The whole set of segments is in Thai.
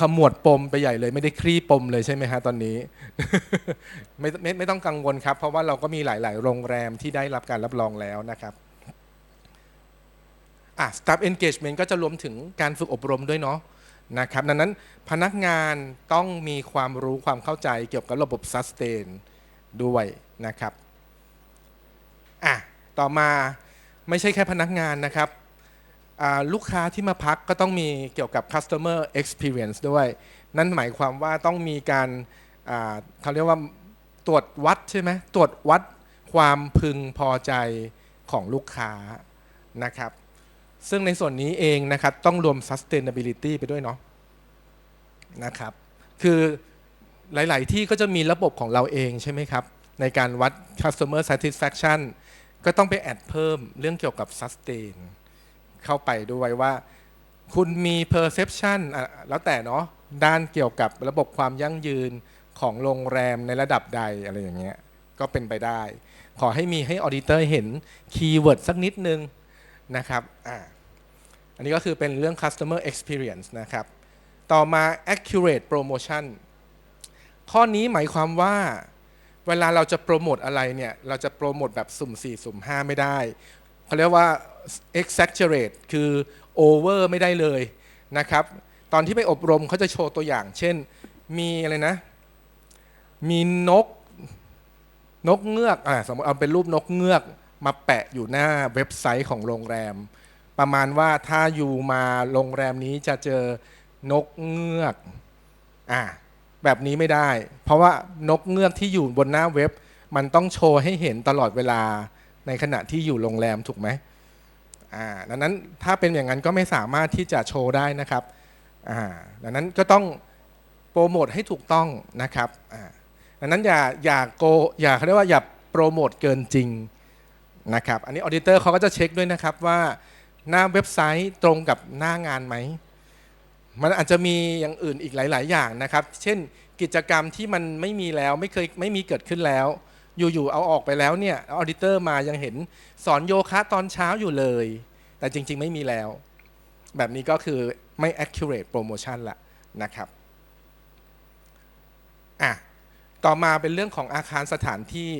ขมวดปมไปใหญ่เลยไม่ได้คลี่ปมเลยใช่ไหมฮะตอนนี้ไม่ไม่ไม่ต้องกังวลครับ เพราะว่าเราก็มีหลาย ๆ โรงแรมที่ได้รับการรับรองแล้วนะครับอะ staff engagement ก็จะรวมถึงการฝึกอบรมด้วยเนาะนะครับดังนั้นพนักงานต้องมีความรู้ความเข้าใจเกี่ยวกับระบบ sustain ด้วยนะครับอะต่อมาไม่ใช่แค่พนักงานนะครับ ลูกค้าที่มาพักก็ต้องมีเกี่ยวกับ customer experience ด้วย นั่นหมายความว่าต้องมีการเขาเรียกว่าตรวจวัดใช่ไหมตรวจวัดความพึงพอใจของลูกค้านะครับ ซึ่งในส่วนนี้เองนะครับต้องรวม sustainability ไปด้วยเนาะนะครับ คือหลาย ๆ ที่ก็จะมีระบบของเราเองใช่ไหมครับ ในการวัด customer satisfaction ก็ต้องไปแอดเพิ่มเรื่องเกี่ยวกับ sustain เข้าไปด้วยว่า คุณมี perception แล้วแต่เนาะด้านเกี่ยวกับระบบความยั่งยืนของโรงแรมในระดับใดอะไรอย่างเงี้ยก็เป็นไปได้ ขอให้มีให้ออดิเตอร์เห็นคีย์เวิร์ดสักนิดนึงนะครับอ่าอันนี้ก็คือเป็นเรื่อง customer experience นะครับ ต่อมา accurate promotion ข้อนี้หมายความว่า เวลาเราจะโปรโมทอะไรเนี่ย เราจะโปรโมทแบบสุ่ม 4 สุ่ม 5 ไม่ได้ เขาเรียกว่า exaggerate คือ over ไม่ได้เลยนะครับ ตอนที่ไปอบรมเขาจะโชว์ตัวอย่าง เช่นมีอะไรนะ มีนกนกเงือกอะสมมติเอาเป็นรูปนกเงือกมาแปะอยู่หน้าเว็บไซต์ของโรงแรม ประมาณว่าถ้าอยู่มาโรงแรมนี้จะเจอนกเงือกอะแบบนี้ไม่ได้ เพราะว่านกเงือกที่อยู่บนหน้าเว็บ มันต้องโชว์ให้เห็นตลอดเวลา ในขณะที่อยู่โรงแรมถูกไหมอ่าดังนั้นถ้าเป็นอย่างนั้นก็ไม่สามารถที่จะโชว์ได้นะครับอ่าดังนั้นก็ต้องโปรโมทให้ถูกต้องนะครับอ่าดังนั้นอย่าอย่าโกอย่าเขาเรียกว่าอย่าโปรโมทเกินจริงนะครับอันนี้ออเดเตอร์เขาก็จะเช็คด้วยนะครับว่าหน้าเว็บไซต์ตรงกับหน้างานไหม มันอาจจะมีอย่างอื่นอีกหลาย ๆ อย่างนะครับ เช่นกิจกรรมที่มันไม่มีแล้วไม่เคยไม่มีเกิดขึ้นแล้ว อยู่ๆเอาออกไปแล้วเนี่ยออดิเตอร์มายังเห็นสอนโยคะตอนเช้าอยู่เลย แต่จริง ๆ ไม่มีแล้ว แบบนี้ก็คือไม่ accurate promotion ละนะครับอะต่อมาเป็นเรื่องของอาคารสถานที่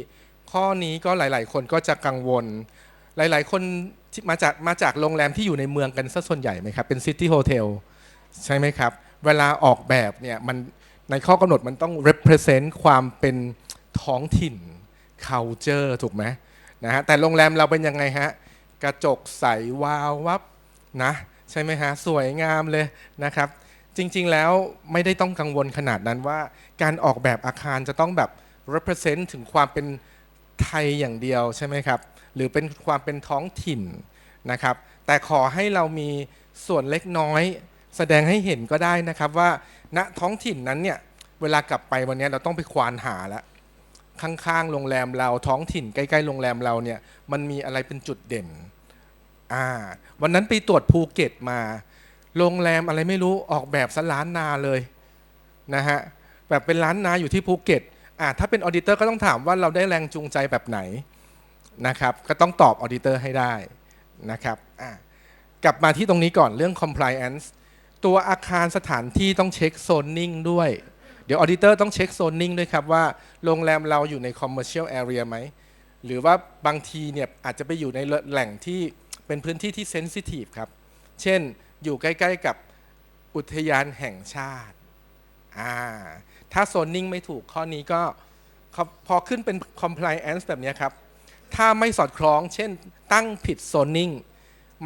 ข้อนี้ก็หลาย ๆ คนก็จะกังวล หลาย ๆ คนมาจากมาจากโรงแรมที่อยู่ในเมืองกันซะส่วนใหญ่ไหมครับ เป็นซิตี้โฮเทลใช่ไหมครับ เวลาออกแบบเนี่ยมันในข้อกำหนดมันต้อง represent ความเป็นท้องถิ่น culture ถูกไหมนะฮะแต่โรงแรมเราเป็นยังไงฮะ กระจกใสวาววับนะใช่ไหมฮะ สวยงามเลยนะครับ จริงๆแล้วไม่ได้ต้องกังวลขนาดนั้นว่า การออกแบบอาคารจะต้องแบบ represent ถึงความเป็นไทยอย่างเดียวใช่ไหมครับ หรือเป็นความเป็นท้องถิ่นนะครับ แต่ขอให้เรามีส่วนเล็กน้อย แสดงให้เห็นก็ได้นะครับว่าณท้องถิ่นนั้นเนี่ยเวลากลับไปวันนี้เราต้องไปควานหาแล้ว ข้างๆโรงแรมเราท้องถิ่นใกล้ๆโรงแรมเราเนี่ยมันมีอะไรเป็นจุดเด่นอ่าวันนั้นไปตรวจภูเก็ตมา โรงแรมอะไรไม่รู้ออกแบบสล้านนาเลยนะฮะแบบเป็นร้านนาอยู่ที่ภูเก็ตอ่าถ้าเป็นออดิเตอร์ก็ต้องถามว่าเราได้แรงจูงใจแบบไหนนะครับก็ต้องตอบออดิเตอร์ให้ได้นะครับอ่ากลับมาที่ตรงนี้ก่อนเรื่อง compliance ตัวอาคารสถานที่ต้องเช็คโซนนิ่งด้วย เดี๋ยวออดิเตอร์ต้องเช็คโซนนิ่งด้วยครับว่าโรงแรมเราอยู่ใน commercial area ไหม หรือว่าบางทีเนี่ยอาจจะไปอยู่ในแหล่งที่เป็นพื้นที่ที่ sensitive ครับ เช่นอยู่ใกล้ๆกับอุทยานแห่งชาติอ่าถ้าโซนนิ่งไม่ถูกข้อนี้ก็พอขึ้นเป็น compliance แบบนี้ครับ ถ้าไม่สอดคล้อง เช่นตั้งผิดโซนนิ่ง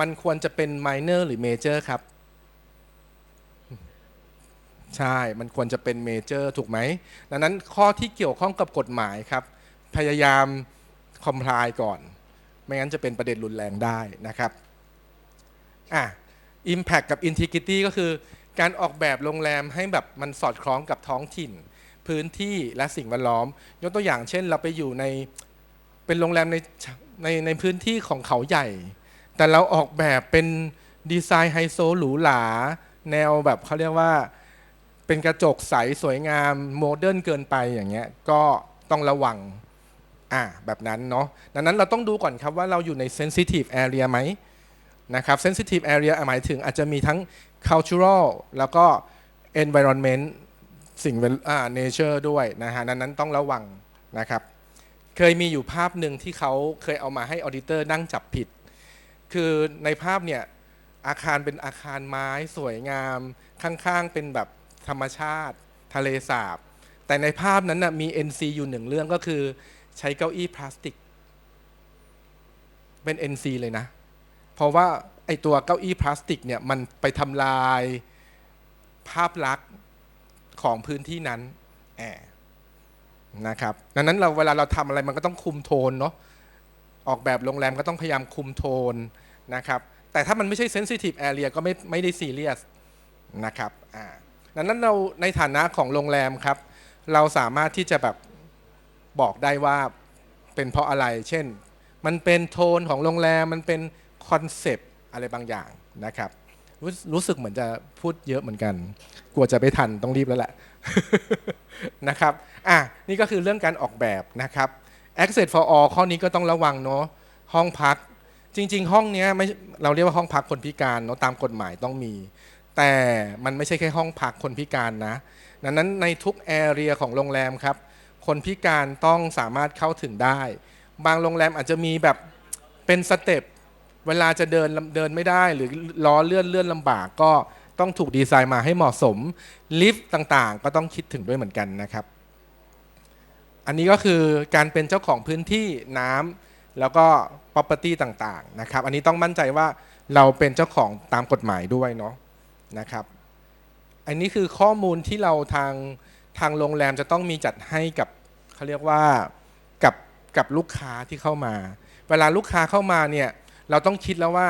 มันควรจะเป็น minor หรือ major ครับ ใช่ มันควรจะเป็นเมเจอร์ถูกไหม ดังนั้นข้อที่เกี่ยวข้องกับกฎหมายครับ พยายามคอมพลายก่อน ไม่งั้นจะเป็นประเด็นรุนแรงได้นะครับอะ Impact กับ Integrity ก็คือการออกแบบโรงแรมให้แบบมันสอดคล้องกับท้องถิ่น พื้นที่และสิ่งแวดล้อม ยกตัวอย่างเช่นเราไปอยู่ในเป็นโรงแรมในในในพื้นที่ของเขาใหญ่ แต่เราออกแบบเป็นดีไซน์ไฮโซหรูหราแนวแบบเขาเรียกว่า เป็นกระจกใสสวยงามโมเดิร์นเกินไปอย่างเงี้ยก็ต้องระวังอ่าแบบนั้นเนาะดังนั้นเราต้องดูก่อนครับว่าเราอยู่ใน sensitive area ไหมนะครับ sensitive area หมายถึงอาจจะมีทั้ง cultural แล้วก็ environment สิ่งแวดอ่า nature ด้วยนะฮะนั้นนั้นต้องระวังนะครับเคยมีอยู่ภาพหนึ่งที่เขาเคยเอามาให้ออดิเตอร์นั่งจับผิด คือในภาพเนี่ยอาคารเป็นอาคารไม้สวยงามข้างๆเป็นแบบ ธรรมชาติ ทะเลสาบ แต่ในภาพนั้นนะมี NC อยู่หนึ่งเรื่องก็คือ ใช้เก้าอี้พลาสติก เป็น NC เลยนะ เพราะว่าไอตัวเก้าอี้พลาสติกเนี่ยมันไปทำลายภาพลักษณ์ของพื้นที่นั้นแอบนะครับดังนั้นเราเวลาเราทำอะไรมันก็ต้องคุมโทนเนาะออกแบบโรงแรมก็ต้องพยายามคุมโทนนะครับ แต่ถ้ามันไม่ใช่ sensitive area ก็ไม่ไม่ได้ซีเรียสนะครับอ่า ดังนั้นเราในฐานะของโรงแรมครับ เราสามารถที่จะแบบบอกได้ว่าเป็นเพราะอะไร เช่น มันเป็นโทนของโรงแรม มันเป็นคอนเซปต์อะไรบางอย่างนะครับรรู้สึกเหมือนจะพูดเยอะเหมือนกัน กลัวจะไปทันต้องรีบแล้วแหละนะครับ อะ นี่ก็คือเรื่องการออกแบบนะครับ access for all ข้อนี้ก็ต้องระวังเนาะ ห้องพัก จริง ๆ ห้องเนี้ยไม่ เราเรียกว่าห้องพักคนพิการเนาะ ตามกฎหมายต้องมี แต่มันไม่ใช่แค่ห้องพักคนพิการนะดังนั้นในทุกแอเรียของโรงแรมครับ คนพิการต้องสามารถเข้าถึงได้ บางโรงแรมอาจจะมีแบบเป็นสเต็ปเวลาจะเดินเดินไม่ได้หรือล้อเลื่อนเลื่อนลำบากก็ต้องถูกดีไซน์มาให้เหมาะสมลิฟต์ต่างๆ ก็ต้องคิดถึงด้วยเหมือนกันนะครับ อันนี้ก็คือการเป็นเจ้าของพื้นที่น้ำแล้วก็ property ต่างๆนะครับ อันนี้ต้องมั่นใจว่าเราเป็นเจ้าของตามกฎหมายด้วยเนาะ นะครับ อันนี้คือข้อมูลที่เราทางทางโรงแรมจะต้องมีจัดให้กับเขาเรียกว่ากับกับลูกค้าที่เข้ามา เวลาลูกค้าเข้ามาเนี่ยเราต้องคิดแล้วว่า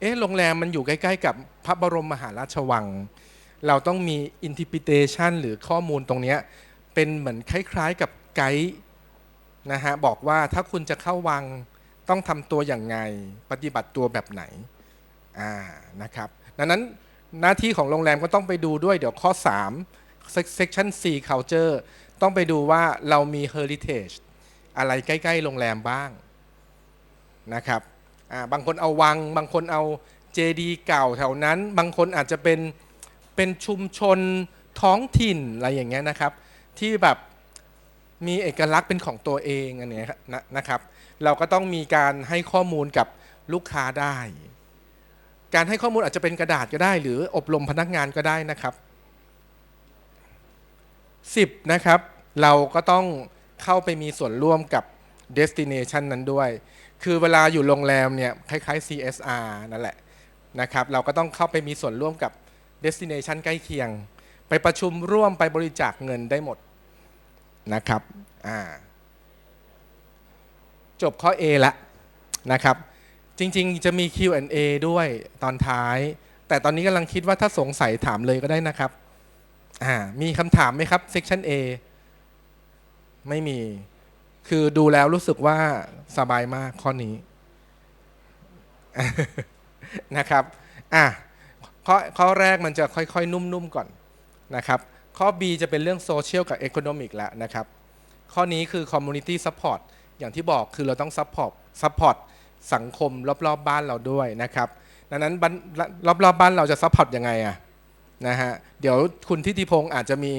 เอ๊ะโรงแรมมันอยู่ใกล้ ๆ กับพระบรมมหาราชวัง เราต้องมี interpretation หรือข้อมูลตรงเนี้ยเป็นเหมือนคล้ายๆกับไกด์นะฮะบอกว่าถ้าคุณจะเข้าวังต้องทำตัวอย่างไง ปฏิบัติตัวแบบไหนอ่านะครับ ดังนั้น หน้าที่ของโรงแรมก็ต้องไปดูด้วยเดี๋ยวข้อ 3 section C culture ต้องไปดูว่าเรามี heritage อะไรใกล้ๆโรงแรมบ้างนะครับบางคนเอาวัง บางคนเอาเจดีเก่าแถวนั้น บางคนอาจจะเป็นเป็นชุมชนท้องถิ่นอะไรอย่างเงี้ยนะครับ ที่แบบมีเอกลักษณ์เป็นของตัวเองอันเนี้ยนะครับ เราก็ต้องมีการให้ข้อมูลกับลูกค้าได้ การให้ข้อมูลอาจจะเป็นกระดาษก็ได้ หรืออบรมพนักงานก็ได้นะครับ 10 นะครับ เราก็ต้องเข้าไปมีส่วนร่วมกับ destination นั้นด้วย คือเวลาอยู่โรงแรมเนี่ยคล้ายๆ CSR นั่นแหละนะครับ เราก็ต้องเข้าไปมีส่วนร่วมกับ destination ใกล้เคียง ไปประชุมร่วมไปบริจาคเงินได้หมดนะครับจบข้อ A ละนะครับ จริงๆ จะมี Q&A ด้วยตอนท้าย แต่ตอนนี้กำลังคิดว่าถ้าสงสัยถามเลยก็ได้นะครับอ่ามีคำถามไหมครับ section A ไม่มี คือดูแล้วรู้สึกว่าสบายมากข้อนี้นะครับอะข้อข้อแรกมันจะค่อยๆ นุ่มๆ ก่อนนะครับ ข้อ B จะเป็นเรื่องโซเชียลกับ Economic แล้วนะครับ ข้อนี้คือ Community Support อย่างที่บอกคือเราต้อง Support Support สังคมรอบๆบบ้านเราด้วยนะครับดังนั้นรอบๆบบ้านเราจะ Support ยังไงอะนะฮะเดี๋ยวคุณทิติพงศ์อาจจะมี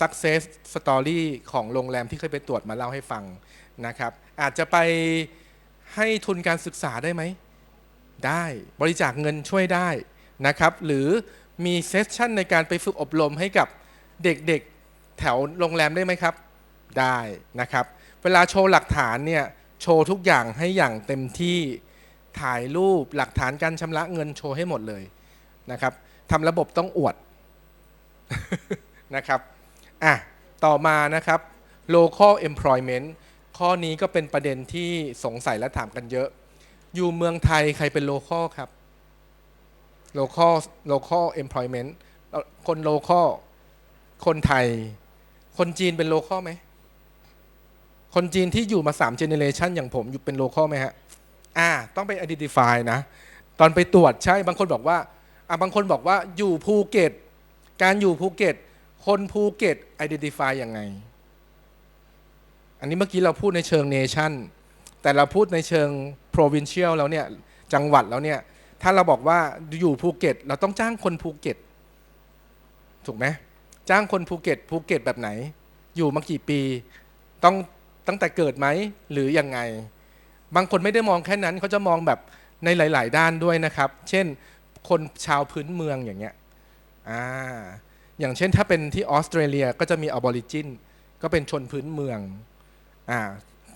success story ของโรงแรมที่เคยไปตรวจมาเล่าให้ฟังนะครับ อาจจะไปให้ทุนการศึกษาได้ไหม ได้บริจาคเงินช่วยได้นะครับ หรือมีเซสชั่นในการไปฝึกอบรมให้กับเด็กๆแถวโรงแรมได้ไหมครับ ได้นะครับ เวลาโชว์หลักฐานเนี่ย โชว์ทุกอย่างให้อย่างเต็มที่ถ่ายรูปหลักฐานการชำระเงินโชว์ให้หมดเลยนะครับทำระบบต้องอวดนะครับอะต่อมานะครับ local employment ข้อนี้ก็เป็นประเด็นที่สงสัยและถามกันเยอะ อยู่เมืองไทยใครเป็น local ครับ local local employment คน local คนไทย คนจีนเป็น local ไหม คนจีนที่อยู่มา3 generation อย่างผมอยู่เป็น local ไหมฮะอ่าต้องไป identify นะ ตอนไปตรวจใช่บางคนบอกว่าอ่าบางคนบอกว่าอยู่ภูเก็ต การอยู่ภูเก็ต คนภูเก็ต identify ยังไง อันนี้เมื่อกี้เราพูดในเชิง nation แต่เราพูดในเชิง provincial แล้วเนี่ยจังหวัดแล้วเนี่ยถ้าเราบอกว่าอยู่ภูเก็ต เราต้องจ้างคนภูเก็ต ถูกไหมจ้างคนภูเก็ตภูเก็ตแบบไหน อยู่มากี่ปี ต้อง ตั้งแต่เกิดไหมหรือยังไง บางคนไม่ได้มองแค่นั้นเขาจะมองแบบในหลาย ๆ ด้านด้วยนะครับ เช่นคนชาวพื้นเมืองอย่างเงี้ยอ่าอย่างเช่นถ้าเป็นที่ออสเตรเลียก็จะมีอบอริจินก็เป็นชนพื้นเมืองอ่า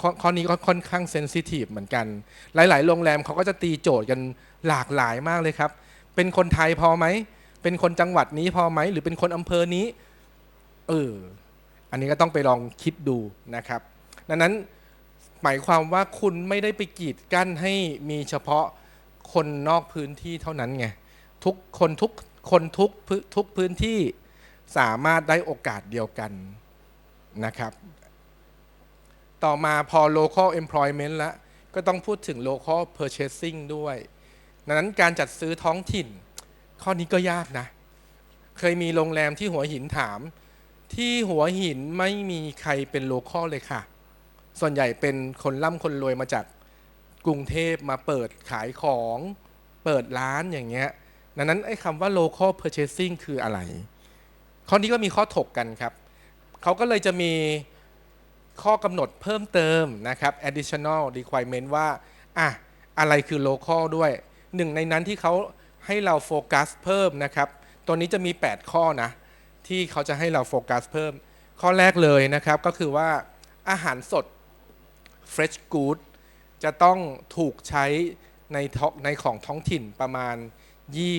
ข้อข้อนี้ก็ค่อนข้างเซนซิทีฟเหมือนกัน หลาย ๆ โรงแรมเขาก็จะตีโจทย์กันหลากหลายมากเลยครับ เป็นคนไทยพอไหม เป็นคนจังหวัดนี้พอไหม หรือเป็นคนอำเภอนี้ เออ อันนี้ก็ต้องไปลองคิดดูนะครับ ดังนั้นหมายความว่าคุณไม่ได้ไปกีดกั้นให้มีเฉพาะคนนอกพื้นที่เท่านั้นไงทุกคนทุกคนทุกพื้นทุกพื้นที่สามารถได้โอกาสเดียวกันนะครับ ต่อมาพอ local employment แล้วก็ต้องพูดถึง local purchasing ด้วยดังนั้นการจัดซื้อท้องถิ่น ข้อนี้ก็ยากนะ เคยมีโรงแรมที่หัวหินถาม ที่หัวหินไม่มีใครเป็นโลคอลเลยค่ะ ส่วนใหญ่เป็นคนร่ำคนรวยมาจากกรุงเทพมาเปิดขายของเปิดร้านอย่างเงี้ยดังนั้นไอ้คำว่า local purchasing คืออะไร ข้อนี้ก็มีข้อถกกันครับ เขาก็เลยจะมีข้อกำหนดเพิ่มเติมนะครับ additional requirement ว่าอะอะไรคือ local ด้วยหนึ่งในนั้นที่เขาให้เราโฟกัสเพิ่มนะครับ ตัวนี้จะมี 8 ข้อนะ ที่เขาจะให้เราโฟกัสเพิ่ม ข้อแรกเลยนะครับก็คือว่าอาหารสด fresh good จะต้องถูกใช้ในท้องในของท้องถิ่นประมาณ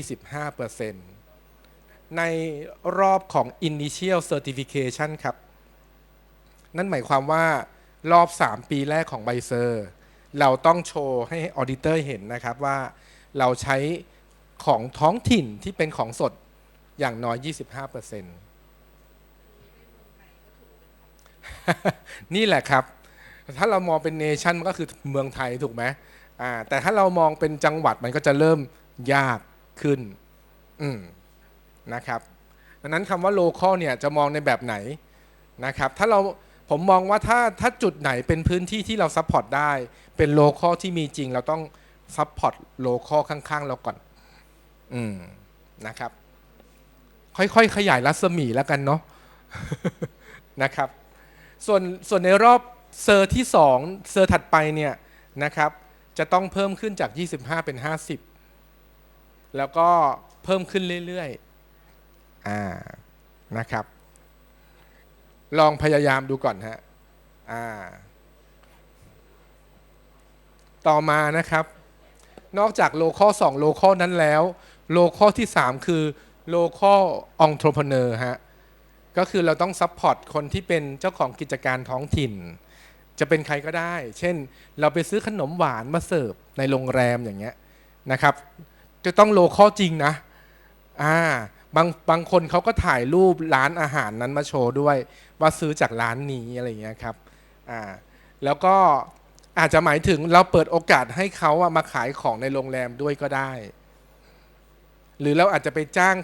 25%ในรอบของ initial certification ครับ นั่นหมายความว่ารอบ 3 ปีแรกของใบเซอร์เราต้องโชว์ให้ออดิเตอร์เห็นนะครับว่าเราใช้ของท้องถิ่นที่เป็นของสดอย่างน้อย 25%นี่แหละครับ ถ้าเรามองเป็นเนชั่นมันก็คือเมืองไทยถูกไหมอ่าแต่ถ้าเรามองเป็นจังหวัดมันก็จะเริ่มยากขึ้นอืมนะครับดังนั้นคำว่าโลคอลเนี่ยจะมองในแบบไหนนะครับถ้าเราผมมองว่าถ้าถ้าจุดไหนเป็นพื้นที่ที่เราซัพพอร์ตได้เป็นโลคอลที่มีจริง เราต้องซัพพอร์ตโลคอลข้างๆ เราก่อน อืมนะครับ ค่อยๆ ขยายรัศมีแล้วกันเนาะนะครับ ส่วนส่วนในรอบ เซอร์ที่ 2 เซอร์ถัดไปเนี่ยนะครับจะต้องเพิ่มขึ้นจาก 25 เป็น 50 แล้วก็เพิ่มขึ้นเรื่อยๆอ่านะครับ ลองพยายามดูก่อนฮะอ่าต่อมานะครับ นอกจากโลคอล2โลคอลนั้นแล้ว โลคอลที่ 3 คือโลคอลองค์ p r e เนอร์ฮะก็คือเราต้องซัพพอร์ตคนที่เป็นเจ้าของกิจการท้องถิ่น จะเป็นใครก็ได้ เช่น เราไปซื้อขนมหวานมาเสิร์ฟในโรงแรมอย่างเงี้ยนะครับ จะต้องโลคอลจริงนะอ่าบางบางคนเขาก็ถ่ายรูปร้านอาหารนั้นมาโชว์ด้วย ว่าซื้อจากร้านนี้อะไรเงี้ยครับอ่าแล้วก็อาจจะหมายถึงเราเปิดโอกาสให้เขาอะมาขายของในโรงแรมด้วยก็ได้ หรือเราอาจจะไปจ้าง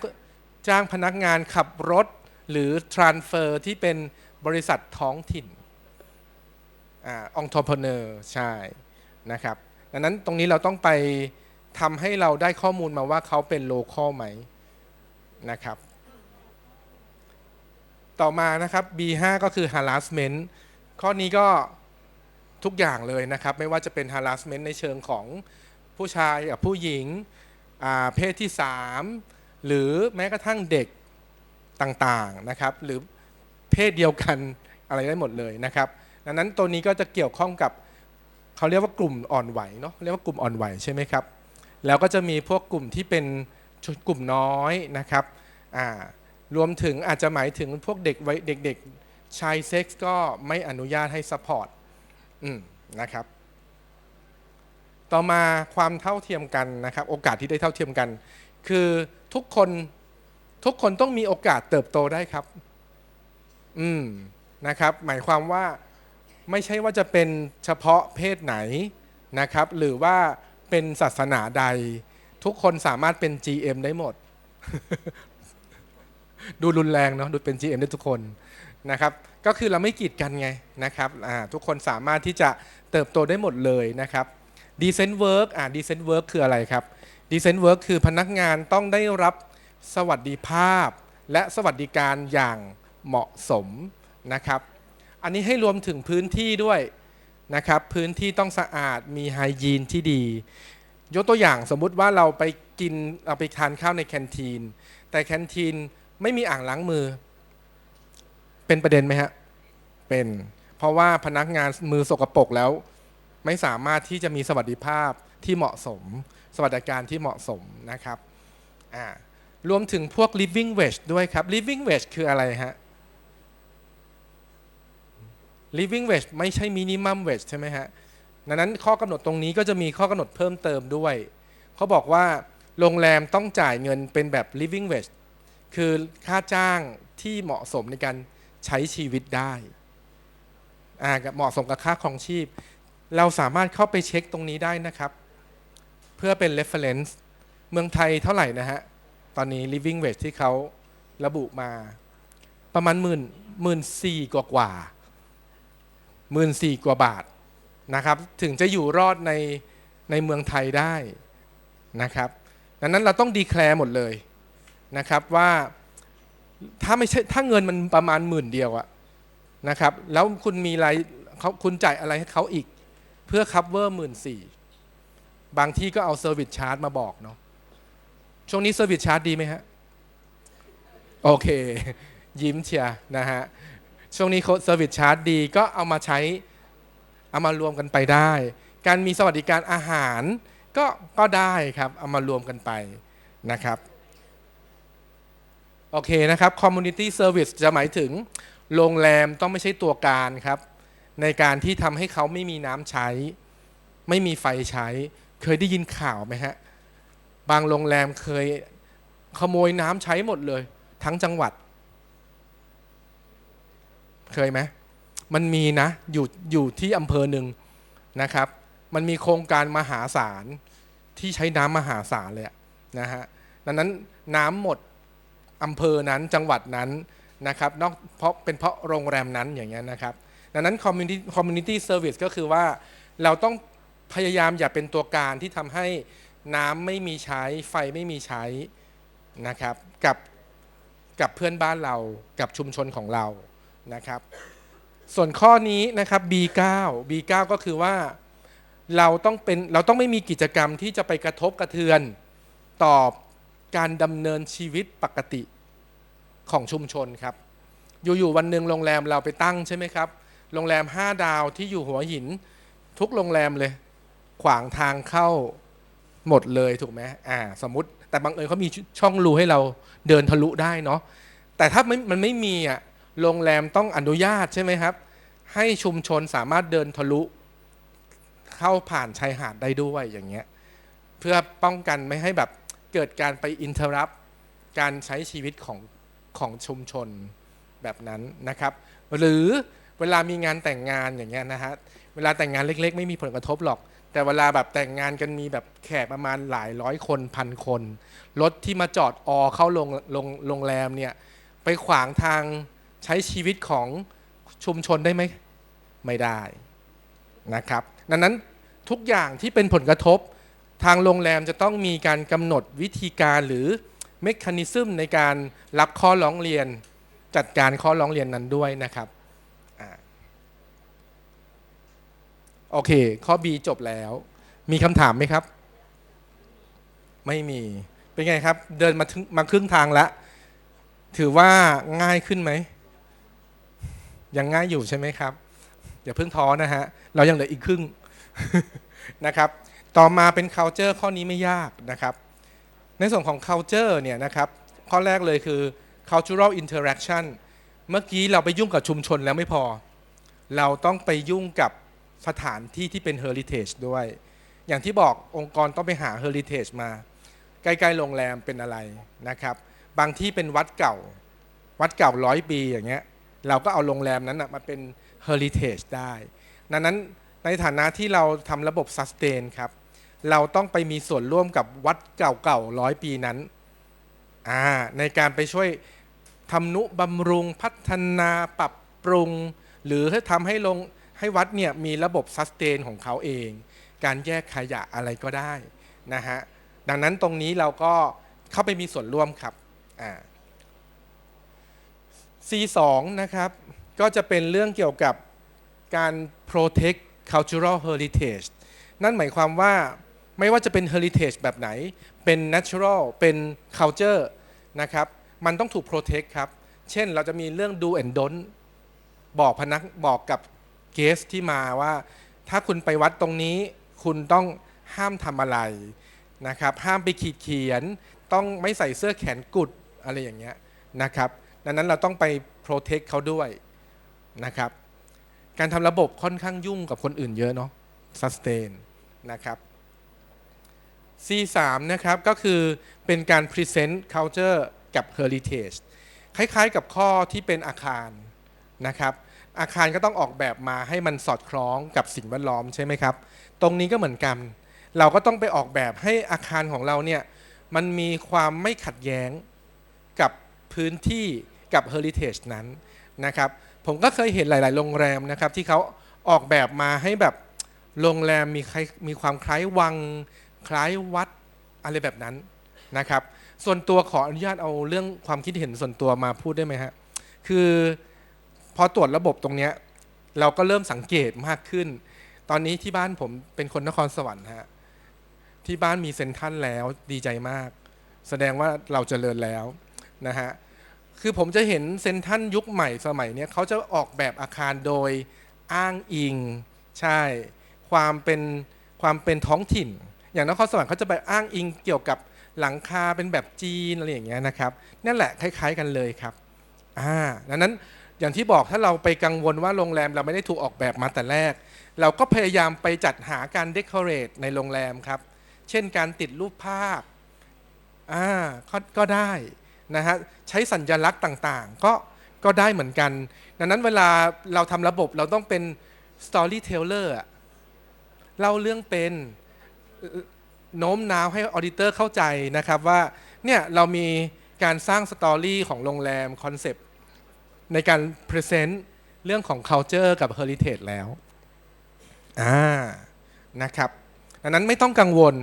จ้างพนักงานขับรถ หรือ transfer ที่เป็นบริษัทท้องถิ่น อ่า entrepreneur ใช่นะครับดังนั้นตรงนี้เราต้องไปทำให้เราได้ข้อมูลมาว่าเขาเป็น local ไหมนะครับ ต่อมานะครับ B5 ก็คือ harassment ข้อนี้ก็ทุกอย่างเลยนะครับ ไม่ว่าจะเป็น harassment ในเชิงของผู้ชายกับผู้หญิงเพศที่ 3 หรือแม้กระทั่งเด็กต่างๆนะครับ หรือเพศเดียวกันอะไรได้หมดเลยนะครับ ดังนั้นตัวนี้ก็จะเกี่ยวข้องกับเขาเรียกว่ากลุ่มอ่อนไหวเนาะเรียกว่ากลุ่มอ่อนไหวใช่ไหมครับ แล้วก็จะมีพวกกลุ่มที่เป็นกลุ่มน้อยนะครับอ่ารวมถึงอาจจะหมายถึงพวกเด็กวัยเด็กๆชายเซ็กซ์ก็ไม่อนุญาตให้ซัพพอร์ตนะครับ ต่อมาความเท่าเทียมกันนะครับ โอกาสที่ได้เท่าเทียมกัน คือทุกคนทุกคนต้องมีโอกาสเติบโตได้ครับ อืมนะครับ หมายความว่า ไม่ใช่ว่าจะเป็นเฉพาะเพศไหนนะครับ หรือว่าเป็นศาสนาใด ทุกคนสามารถเป็น GM ได้หมด ดูรุนแรงเนาะดูเป็น GM ได้ทุกคนนะครับ ก็คือเราไม่กีดกันไงนะครับทุกคนสามารถที่จะเติบโตได้หมดเลยนะครับ Decent Work อ่า Decent Work คืออะไรครับ Decent Work คือพนักงานต้องได้รับสวัสดิภาพ และสวัสดิการอย่างเหมาะสมนะครับ อันนี้ให้รวมถึงพื้นที่ด้วยนะครับ พื้นที่ต้องสะอาดมีไฮยีนที่ดี ยกตัวอย่างสมมุติว่าเราไปกินเราไปทานข้าวในแคนทีน แต่แคนทีนไม่มีอ่างล้างมือ เป็นประเด็นไหมฮะ เป็น เพราะว่าพนักงานมือสกปรกแล้ว ไม่สามารถที่จะมีสวัสดิภาพที่เหมาะสม สวัสดิการที่เหมาะสมนะครับรวมถึงพวก living wage ด้วยครับ living wage คืออะไรฮะ living wage ไม่ใช่ minimum wage ใช่ไหมฮะดังนั้นข้อกำหนดตรงนี้ก็จะมีข้อกำหนดเพิ่มเติมด้วย เขาบอกว่าโรงแรมต้องจ่ายเงินเป็นแบบ living wage คือค่าจ้างที่เหมาะสมในการใช้ชีวิตได้เหมาะสมกับค่าครองชีพ เราสามารถเข้าไปเช็คตรงนี้ได้นะครับ เพื่อเป็น reference เมืองไทยเท่าไหร่นะฮะ ตอนนี้ living wage ที่เขาระบุมา ประมาณหมื่นหมื่นสี่กว่ากว่า หมื่นสี่กว่าบาทนะครับถึงจะอยู่รอดในในเมืองไทยได้นะครับดังนั้นเราต้องดีแคลร์หมดเลยนะครับว่าถ้าไม่ใช่ถ้าเงินมันประมาณหมื่นเดียวอะนะครับแล้วคุณมีรายเขาคุณจ่ายอะไรให้เขาอีก เพื่อ cover หมื่นสี่บางที่ก็เอา service charge มาบอกเนาะช่วงนี้ service charge ดีไหมฮะ โอเค ยิ้มเชียนะฮะ ช่วงนี้เซอร์วิสชาร์จดีก็เอามาใช้เอามารวมกันไปได้ การมีสวัสดิการอาหารก็ก็ได้ครับเอามารวมกันไปนะครับโอเคนะครับ Community Service จะหมายถึงโรงแรมต้องไม่ใช่ตัวการครับ ในการที่ทำให้เขาไม่มีน้ำใช้ ไม่มีไฟใช้ เคยได้ยินข่าวไหมฮะ บางโรงแรมเคยขโมยน้ำใช้หมดเลย ทั้งจังหวัด เคยไหมมันมีนะอยู่อยู่ที่อำเภอหนึ่งนะครับ มันมีโครงการมหาศาลที่ใช้น้ำมหาศาลเลยนะฮะดังนั้นน้ำหมดอำเภอนั้นจังหวัดนั้นนะครับนอกเพราะเป็นเพราะโรงแรมนั้นอย่างเงี้ยนะครับดังนั้น community community service ก็คือว่าเราต้องพยายามอย่าเป็นตัวการที่ทำให้น้ำไม่มีใช้ไฟไม่มีใช้นะครับกับกับเพื่อนบ้านเรากับชุมชนของเรา นะครับ ส่วนข้อนี้นะครับ B9 B9 ก็คือว่าเราต้องเป็นเราต้องไม่มีกิจกรรมที่จะไปกระทบกระเทือนต่อการดำเนินชีวิตปกติของชุมชนครับ อยู่ๆวันหนึ่งโรงแรมเราไปตั้งใช่ไหมครับ โรงแรม 5 ดาวที่อยู่หัวหิน ทุกโรงแรมเลย ขวางทางเข้าหมดเลยถูกไหมอ่า สมมติแต่บางเอิญเขามีช่องรูให้เราเดินทะลุได้เนาะแต่ถ้ามันไม่มีอะ โรงแรมต้องอนุญาตใช่ไหมครับ ให้ชุมชนสามารถเดินทะลุเข้าผ่านชายหาดได้ด้วยอย่างเงี้ยเพื่อป้องกันไม่ให้แบบเกิดการไปอินเทอร์รับการใช้ชีวิตของของชุมชนแบบนั้นนะครับ หรือเวลามีงานแต่งงานอย่างเงี้ยนะฮะเวลาแต่งงานเล็ก ๆ ไม่มีผลกระทบหรอก แต่เวลาแบบแต่งงานกันมีแบบแขกประมาณหลายร้อยคนพันคนรถที่มาจอดอเข้าโรงโรงโรงแรมเนี่ยไปขวางทาง ใช้ชีวิตของชุมชนได้ไหมไม่ได้นะครับ ดังนั้นทุกอย่างที่เป็นผลกระทบทางโรงแรมจะต้องมีการกำหนดวิธีการหรือเมคานิซึมในการรับข้อร้องเรียนจัดการข้อร้องเรียนนั้นด้วยนะครับโอเค ข้อ B จบแล้ว มีคำถามไหมครับ ไม่มี เป็นไงครับ เดินมาถึงมาครึ่งทางแล้ว ถือว่าง่ายขึ้นไหม ยังง่ายอยู่ใช่ไหมครับ อย่าเพิ่งท้อนะฮะ เรายังเหลืออีกครึ่งนะครับ ต่อมาเป็น culture ข้อนี้ไม่ยากนะครับ ในส่วนของ culture เนี่ยนะครับ ข้อแรกเลยคือ cultural interaction เมื่อกี้เราไปยุ่งกับชุมชนแล้วไม่พอ เราต้องไปยุ่งกับสถานที่ที่เป็น heritage ด้วย อย่างที่บอกองค์กรต้องไปหา heritage มา ใกล้ๆโรงแรมเป็นอะไรนะครับ บางที่เป็นวัดเก่า วัดเก่าร้อยปีอย่างเงี้ย เราก็เอาโรงแรมนั้นนะมาเป็น heritage ได้ดังนั้นในฐานะที่เราทำระบบ sustain ครับ เราต้องไปมีส่วนร่วมกับวัดเก่าๆร้อยปีนั้นอ่าในการไปช่วยทำนุบำรุงพัฒนาปรับปรุง หรือให้ทำให้ลงให้วัดเนี่ยมีระบบ sustain ของเขาเอง การแยกขยะอะไรก็ได้นะฮะ ดังนั้นตรงนี้เราก็เข้าไปมีส่วนร่วมครับอ่า C2 นะครับ ก็จะเป็นเรื่องเกี่ยวกับการ protect cultural heritage นั่นหมายความว่าไม่ว่าจะเป็น heritage แบบไหน เป็น natural เป็น culture นะครับ มันต้องถูก protect ครับ เช่นเราจะมีเรื่อง do and don't บอกพนักบอกกับเกสที่มาว่า ถ้าคุณไปวัดตรงนี้ คุณต้องห้ามทำอะไรนะครับ ห้ามไปขีดเขียน ต้องไม่ใส่เสื้อแขนกุดอะไรอย่างเงี้ยนะครับ ดังนั้นเราต้องไป protect เขาด้วยนะครับ การทำระบบค่อนข้างยุ่งกับคนอื่นเยอะเนาะ sustain นะครับ C3 นะครับก็คือเป็นการ present culture กับ heritage คล้ายๆ กับข้อที่เป็นอาคารนะครับ อาคารก็ต้องออกแบบมาให้มันสอดคล้องกับสิ่งแวดล้อมใช่ไหมครับ ตรงนี้ก็เหมือนกัน เราก็ต้องไปออกแบบให้อาคารของเราเนี่ยมันมีความไม่ขัดแย้งกับพื้นที่ กับ heritage นั้นนะครับผมก็เคยเห็นหลาย ๆ โรงแรมนะครับที่เขาออกแบบมาให้แบบโรงแรมมีคล้ายมีความคล้ายวังคล้ายวัดอะไรแบบนั้นนะครับ ส่วนตัวขออนุญาตเอาเรื่องความคิดเห็นส่วนตัวมาพูดได้ไหมฮะคือพอตรวจระบบตรงเนี้ยเราก็เริ่มสังเกตมากขึ้น ตอนนี้ที่บ้านผมเป็นคนนครสวรรค์ฮะที่บ้านมีเซ็นทรัลแล้วดีใจมาก แสดงว่าเราเจริญแล้วนะฮะ คือผมจะเห็นเซนทรัลยุคใหม่สมัยนี้เขาจะออกแบบอาคารโดยอ้างอิง ใช่ ความเป็นความเป็นท้องถิ่น อย่างนครสวรรค์เขาจะไปอ้างอิงเกี่ยวกับหลังคาเป็นแบบจีนอะไรอย่างเงี้ยนะครับนั่นแหละคล้าย ๆกันเลยครับอ่าดังนั้นอย่างที่บอกถ้าเราไปกังวลว่าโรงแรมเราไม่ได้ถูกออกแบบมาแต่แรก เราก็พยายามไปจัดหาการเดคอเรทในโรงแรมครับ เช่นการติดรูปภาพอ่าก็ได้ นะฮะใช้สัญลักษณ์ต่างๆ ก็ก็ได้เหมือนกัน ดังนั้นเวลาเราทำระบบเราต้องเป็น storyteller เล่าเรื่องเป็นโน้มน้าวให้ออดิเตอร์เข้าใจนะครับว่าเนี่ยเรามีการสร้างสตอรี่ของโรงแรมคอนเซปต์ในการ present เรื่องของ culture กับ heritage แล้วอ่านะครับดังนั้นไม่ต้องกังวล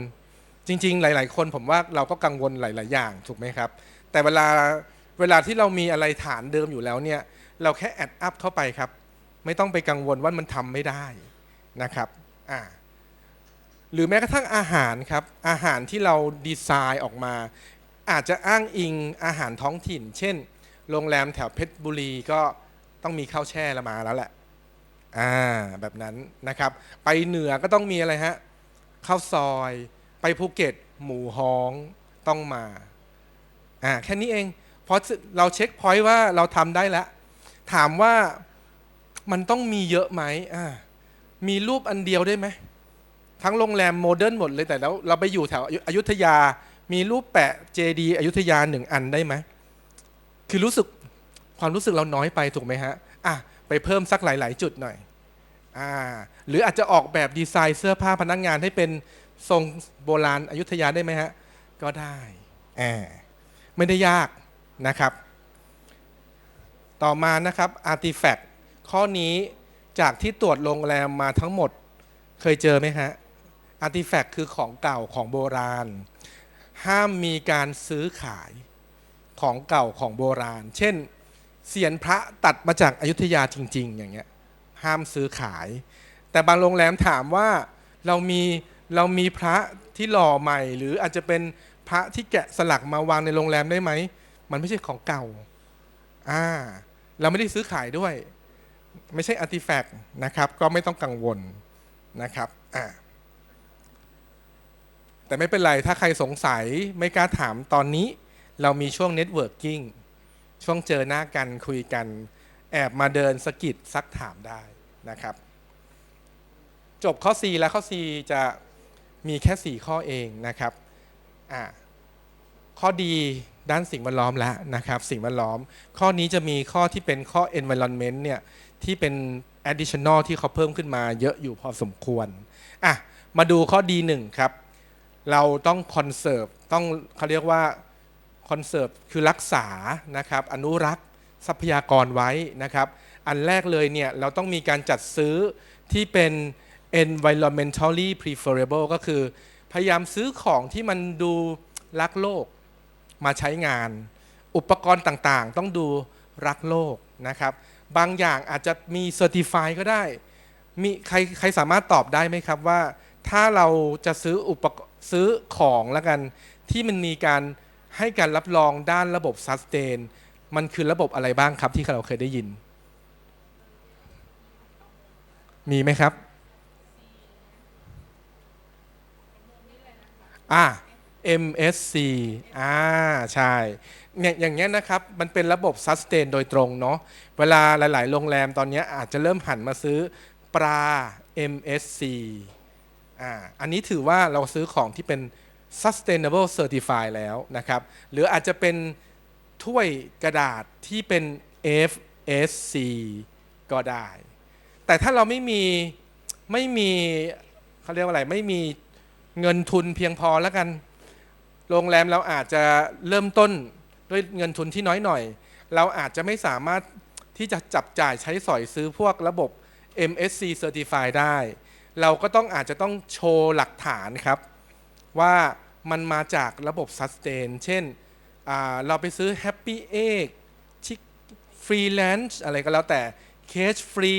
จริง ๆ หลาย ๆ คนผมว่าเราก็กังวลหลาย ๆ อย่างถูกไหมครับ แต่เวลาเวลาที่เรามีอะไรฐานเดิมอยู่แล้วเนี่ย เราแค่แอดอัพเข้าไปครับ ไม่ต้องไปกังวลว่ามันทำไม่ได้นะครับอ่าหรือแม้กระทั่งอาหารครับ อาหารที่เราดีไซน์ออกมา อาจจะอ้างอิงอาหารท้องถิ่น เช่น โรงแรมแถวเพชรบุรีก็ต้องมีข้าวแช่ละมาแล้วแหละอ่าแบบนั้นนะครับ ไปเหนือก็ต้องมีอะไรฮะข้าวซอย ไปภูเก็ต หมูฮ้องต้องมา อ่าแค่นี้เองเพราะเราเช็คพอยต์ว่าเราทำได้แล้ว ถามว่ามันต้องมีเยอะไหมอ่ามีรูปอันเดียวได้ไหมทั้งโรงแรมโมเดิร์นหมดเลยแต่แล้วเราไปอยู่แถวอยุธยา มีรูปแปะเจดีอยุธยาหนึ่งอันได้ไหมคือรู้สึกความรู้สึกเราน้อยไปถูกไหมฮะอะไปเพิ่มสักหลาย ๆ จุดหน่อยอ่าหรืออาจจะออกแบบดีไซน์เสื้อผ้าพนักงงานให้เป็นทรงโบราณอายุธยาได้ไหมฮะ ก็ได้อ ไม่ได้ยากนะครับ ต่อมานะครับ artifact ข้อนี้จากที่ตรวจโรงแรมมาทั้งหมดเคยเจอไหมฮะอาร์ติแฟกต์คือของเก่าของโบราณ ห้ามมีการซื้อขายของเก่าของโบราณ เช่นเสียนพระตัดมาจากอายุทยาจริง ๆ อย่างเงี้ยห้ามซื้อขาย แต่บางโรงแรมถามว่าเรามีเรามีพระที่หล่อใหม่ หรืออาจจะเป็น พระที่แกะสลักมาวางในโรงแรมได้ไหม มันไม่ใช่ของเก่า อ่า เราไม่ได้ซื้อขายด้วย ไม่ใช่อาร์ติแฟกต์นะครับ ก็ไม่ต้องกังวลนะครับ อ่า แต่ไม่เป็นไร ถ้าใครสงสัยไม่กล้าถามตอนนี้ เรามีช่วงเน็ตเวิร์กิ่ง ช่วงเจอหน้ากันคุยกัน แอบมาเดินสกิดซักถามได้นะครับ จบข้อ C และข้อ C จะมีแค่ 4 ข้อเองนะครับ ข้อดีด้านสิ่งแวดล้อมแล้วนะครับ สิ่งแวดล้อม ข้อนี้จะมีข้อที่เป็นข้อ environment เนี่ยที่เป็น additional ที่เขาเพิ่มขึ้นมาเยอะอยู่พอสมควรอะมาดูข้อดีหนึ่งครับ เราต้อง conserve ต้องเขาเรียกว่า conserve คือรักษานะครับ อนุรักษ์ทรัพยากรไว้นะครับ อันแรกเลยเนี่ยเราต้องมีการจัดซื้อที่เป็น environmentally preferable ก็คือ พยายามซื้อของที่มันดูรักโลกมาใช้งาน อุปกรณ์ต่างๆ ต้องดูรักโลกนะครับ บางอย่างอาจจะมีเซอร์ติฟายก็ได้มีใครใครสามารถตอบได้ไหมครับว่า ถ้าเราจะซื้ออุปกรณ์ซื้อของแล้วกัน ที่มันมีการให้การรับรองด้านระบบซัสเตนมันคือระบบอะไรบ้างครับที่เราเคยได้ยิน มีไหมครับ อ่า MSC อ่าใช่เนี่ยอย่างเงี้ยนะครับ มันเป็นระบบ sustain โดยตรงเนาะเวลาหลาย ๆ โรงแรมตอนเนี้ยอาจจะเริ่มหันมาซื้อปลา MSC อ่าอันนี้ถือว่าเราซื้อของที่เป็น sustainable certified แล้วนะครับ หรืออาจจะเป็นถ้วยกระดาษที่เป็น FSC ก็ได้ แต่ถ้าเราไม่มีไม่มีเขาเรียกว่าอะไรไม่มี เงินทุนเพียงพอแล้วกัน โรงแรมเราอาจจะเริ่มต้นด้วยเงินทุนที่น้อยหน่อย เราอาจจะไม่สามารถที่จะจับจ่ายใช้สอยซื้อพวกระบบ MSC Certify ได้ เราก็ต้องอาจจะต้องโชว์หลักฐานครับ ว่ามันมาจากระบบ Sustain เช่น เราไปซื้อ Happy Egg ชิคฟรีแลนซ์อะไรก็แล้วแต่เคสฟรี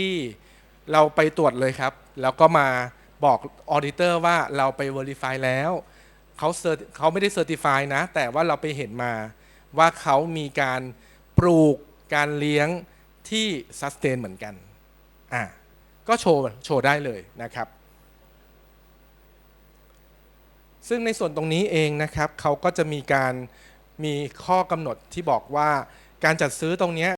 เราไปตรวจเลยครับ แล้วก็มา บอกออเดเตอร์ว่าเราไป Verify แล้วเขาเซอร์เขาไม่ได้เซอร์ติฟายนะ แต่ว่าเราไปเห็นมา ว่าเขามีการปลูกการเลี้ยงที่ sustain เหมือนกันอะก็โชว์โชว์ได้เลยนะครับ ซึ่งในส่วนตรงนี้เองนะครับเขาก็จะมีการมีข้อกำหนดที่บอกว่าการจัดซื้อตรงเนี้ย